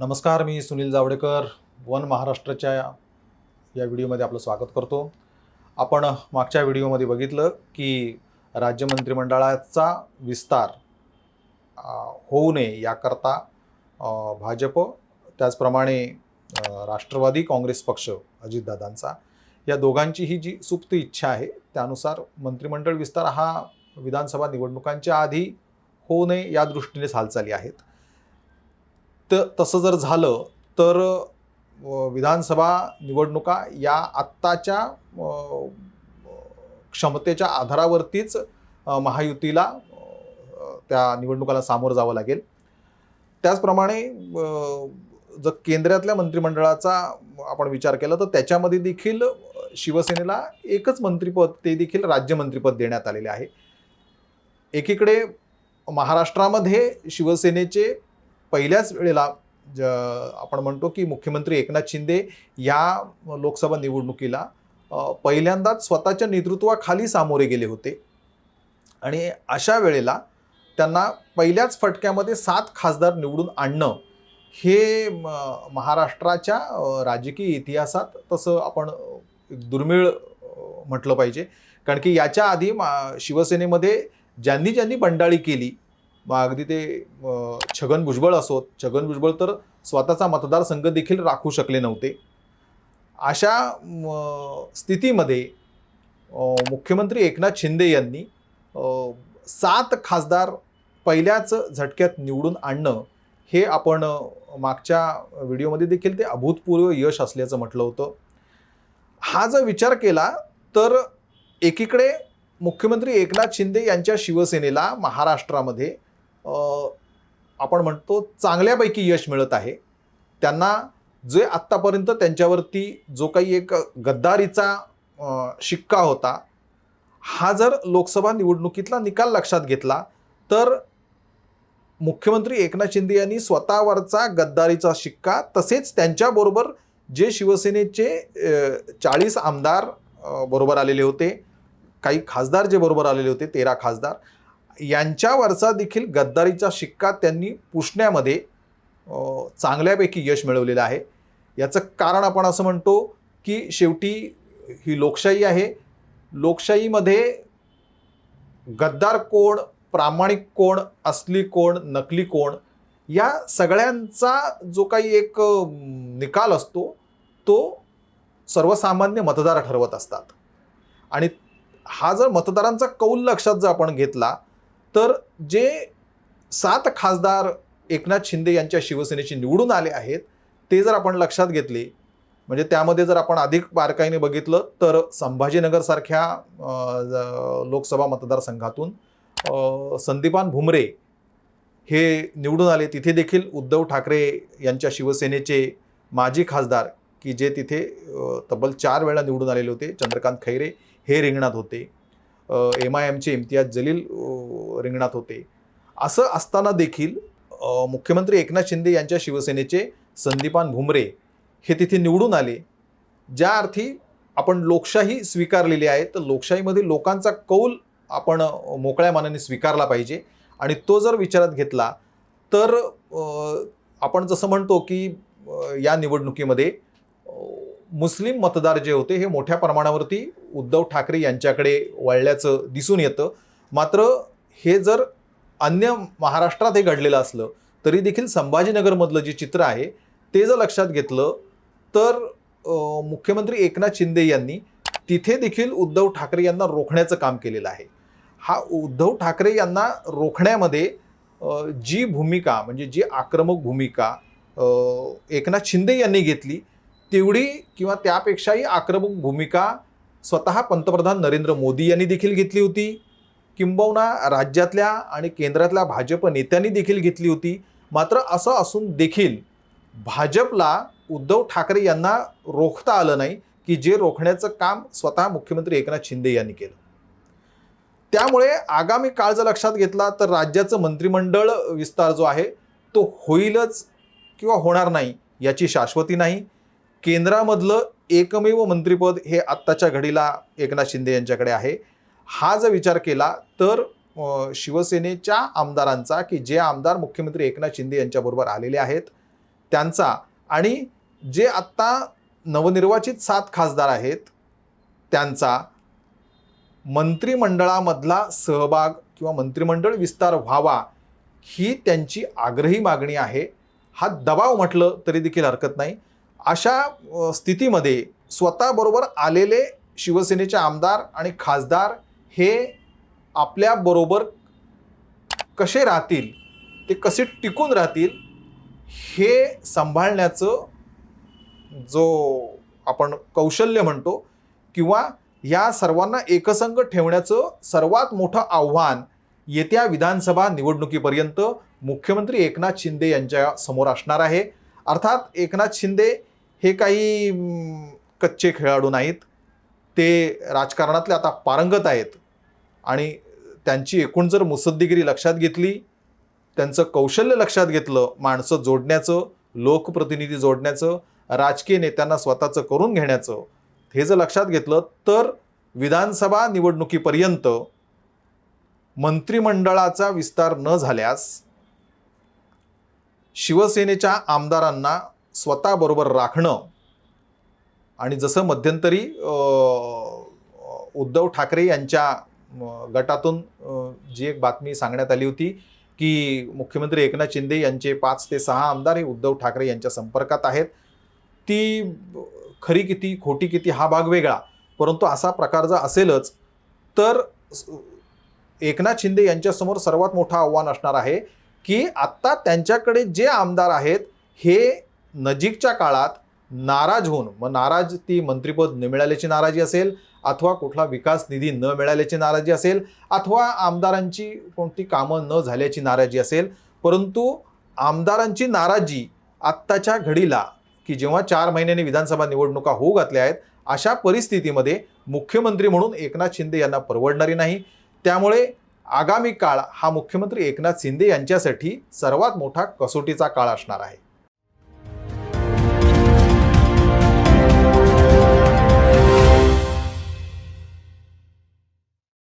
नमस्कार मी सुनील जावडेकर वन महाराष्ट्राच्या या व्हिडिओमध्ये आपलं स्वागत करतो. आपण मागच्या व्हिडिओमध्ये बघितलं की राज्य मंत्रिमंडळाचा विस्तार होऊ नये याकरता भाजप त्याचप्रमाणे राष्ट्रवादी काँग्रेस पक्ष अजितदादांचा या दोघांची ही जी सुप्त इच्छा आहे त्यानुसार मंत्रिमंडळ विस्तार हा विधानसभा निवडणुकांच्या आधी होऊ नये या दृष्टीनेच हालचाली आहेत. तर तसं जर झालं तर विधानसभा निवडणुका या आत्ताच्या क्षमतेच्या आधारावरतीच महायुतीला त्या निवडणुकाला सामोरं जावं लागेल. त्याचप्रमाणे जर केंद्रातल्या मंत्रिमंडळाचा आपण विचार केला तर त्याच्यामध्ये देखील शिवसेनेला एकच मंत्रिपद ते देखील राज्यमंत्रीपद देण्यात आलेले आहे. एकीकडे महाराष्ट्रामध्ये शिवसेनेचे पहिल्याच वेळेला ज आपण म्हणतो की मुख्यमंत्री एकनाथ शिंदे या लोकसभा निवडणुकीला पहिल्यांदाच स्वतःच्या नेतृत्वाखाली सामोरे गेले होते. आणि अशा वेळेला त्यांना पहिल्याच फटक्यामध्ये सात खासदार निवडून आणणं हे म, महाराष्ट्राच्या राजकीय इतिहासात तसं आपण एक दुर्मिळ म्हटलं पाहिजे. कारण की याच्या आधी मा- शिवसेनेमध्ये ज्यांनी ज्यांनी बंडाळी केली मग अगदी ते छगन भुजबळ असोत छगन भुजबळ तर स्वतःचा मतदारसंघ देखील राखू शकले नव्हते. अशा स्थितीमध्ये मुख्यमंत्री एकनाथ शिंदे यांनी सात खासदार पहिल्याच झटक्यात निवडून आणणं हे आपण मागच्या व्हिडिओमध्ये देखील ते अभूतपूर्व यश असल्याचं म्हटलं होतं. हा जर विचार केला तर एकीकडे मुख्यमंत्री एकनाथ शिंदे यांच्या शिवसेनेला महाराष्ट्रामध्ये आपण म्हणतो चांगल्यापैकी यश मिळत आहे. त्यांना जे आत्तापर्यंत त्यांच्यावरती जो काही एक गद्दारीचा शिक्का होता हा जर लोकसभा निवडणुकीतला निकाल लक्षात घेतला तर मुख्यमंत्री एकनाथ शिंदे यांनी स्वतःवरचा गद्दारीचा शिक्का तसेच त्यांच्याबरोबर जे शिवसेनेचे चाळीस आमदार बरोबर आलेले होते काही खासदार जे बरोबर आलेले होते तेरा खासदार यांच्यावरचा देखील गद्दारीचा शिक्का त्यांनी पुसण्यामध्ये चांगल्यापैकी यश मिळवलेलं आहे. याचं कारण आपण असं म्हणतो की शेवटी ही लोकशाही आहे. लोकशाहीमध्ये गद्दार कोण प्रामाणिक कोण असली कोण नकली कोण या सगळ्यांचा जो काही एक निकाल असतो तो सर्वसामान्य मतदार ठरवत असतात. आणि हा जर मतदारांचा कौल लक्षात जर आपण घेतला तर जे सात खासदार एकनाथ शिंदे यांच्या शिवसेनेचे निवडून आले आहेत ते जर आपण लक्षात घेतले म्हणजे त्यामध्ये जर आपण अधिक बारकाईने बघितलं तर संभाजीनगरसारख्या लोकसभा मतदारसंघातून संदीपान भुमरे हे निवडून आले. तिथे देखील उद्धव ठाकरे यांच्या शिवसेनेचे माजी खासदार की जे तिथे तब्बल चार वेळा निवडून आलेले होते. चंद्रकांत खैरे हे रिंगणात होते. एम आय एमचे इम्तियाज जलील रिंगणात होते. असं असताना देखील मुख्यमंत्री एकनाथ शिंदे यांच्या शिवसेनेचे संदीपान भुमरे हे तिथे निवडून आले. ज्या अर्थी आपण लोकशाही स्वीकारलेली आहे तर लोकशाहीमध्ये लोकांचा कौल आपण मोकळ्या मानाने स्वीकारला पाहिजे. आणि तो जर विचारात घेतला तर आपण जसं म्हणतो की या निवडणुकीमध्ये मुस्लिम मतदार जे होते हे मोठ्या प्रमाणावरती उद्धव ठाकरे यांच्याकडे वळल्याचं दिसून येतं. मात्र हे जर अन्य महाराष्ट्रात हे घडलेलं असलं तरी देखील संभाजीनगरमधलं जे चित्र आहे ते जर लक्षात घेतलं तर मुख्यमंत्री एकनाथ शिंदे यांनी तिथे देखील उद्धव ठाकरे यांना रोखण्याचं काम केलेलं आहे. हा उद्धव ठाकरे यांना रोखण्यामध्ये जी भूमिका म्हणजे जी आक्रमक भूमिका एकनाथ शिंदे यांनी घेतली तेवढी किंवा त्यापेक्षाही आक्रमक भूमिका स्वतः पंतप्रधान नरेंद्र मोदी यांनी देखील घेतली होती. किंबहुना राज्यातल्या आणि केंद्रातल्या भाजप नेत्यांनी देखील घेतली होती. मात्र असं असून देखील भाजपला उद्धव ठाकरे यांना रोखता आलं नाही की जे रोखण्याचं काम स्वतः मुख्यमंत्री एकनाथ शिंदे यांनी केलं. त्यामुळे आगामी काळ जर लक्षात घेतला तर राज्याचं मंत्रिमंडळ विस्तार जो आहे तो होईलच किंवा होणार नाही याची शाश्वती नाही. केंद्रामधलं एकमेव मंत्रिपद हे आत्ताच्या घडीला एकनाथ शिंदे यांच्याकडे आहे. हा जर विचार केला तर शिवसेनेच्या आमदारांचा की जे आमदार मुख्यमंत्री एकनाथ शिंदे यांच्याबरोबर आलेले आहेत त्यांचा आणि जे आत्ता नवनिर्वाचित सात खासदार आहेत त्यांचा मंत्रिमंडळामधला सहभाग किंवा मंत्रिमंडळ विस्तार व्हावा ही त्यांची आग्रही मागणी आहे. हा दबाव म्हटलं तरी देखील हरकत नाही. अशा स्थितीमध्ये स्वतःबरोबर आलेले शिवसेनेचे आमदार आणि खासदार हे आपल्याबरोबर कसे राहतील ते कसे टिकून राहतील हे सांभाळण्याचं जो आपण कौशल्य म्हणतो किंवा या सर्वांना एकसंग ठेवण्याचं सर्वात मोठं आव्हान येत्या विधानसभा निवडणुकीपर्यंत मुख्यमंत्री एकनाथ शिंदे यांच्या समोर असणार आहे. अर्थात एकनाथ शिंदे हे काही कच्चे खेळाडू नाहीत. ते राजकारणातले आता पारंगत आहेत. आणि त्यांची एकूण जर मुसद्दीगिरी लक्षात घेतली त्यांचं कौशल्य लक्षात घेतलं माणसं जोडण्याचं लोकप्रतिनिधी जोडण्याचं राजकीय नेत्यांना स्वतःचं करून घेण्याचं हे जर लक्षात घेतलं तर विधानसभा निवडणुकीपर्यंत मंत्रिमंडळाचा विस्तार न झाल्यास शिवसेनेच्या आमदारांना स्वतःबरोबर राखणं आणि जसं मध्यंतरी उद्धव ठाकरे यांच्या गटातून जी एक बातमी सांगण्यात आली होती की मुख्यमंत्री एकनाथ शिंदे यांचे पाच ते सहा आमदार हे उद्धव ठाकरे यांच्या संपर्कात आहेत. ती खरी किती खोटी किती हा भाग वेगळा. परंतु असा प्रकार जर असेलच तर एकनाथ शिंदे यांच्यासमोर सर्वात मोठं आव्हान असणार आहे की आत्ता त्यांच्याकडे जे आमदार आहेत हे नजीकच्या काळात नाराज होऊन मग नाराज ती मंत्रिपद न मिळाल्याची नाराजी असेल अथवा कुठला विकास निधी न मिळाल्याची नाराजी असेल अथवा आमदारांची कोणती कामं न झाल्याची नाराजी असेल परंतु आमदारांची नाराजी आत्ताच्या घडीला की जेव्हा चार महिन्यांनी विधानसभा निवडणुका होऊ घातल्या आहेत अशा परिस्थितीमध्ये मुख्यमंत्री म्हणून एकनाथ शिंदे यांना परवडणारी नाही. त्यामुळे आगामी काळ हा मुख्यमंत्री एकनाथ शिंदे यांच्यासाठी सर्वात मोठा कसोटीचा काळ असणार आहे.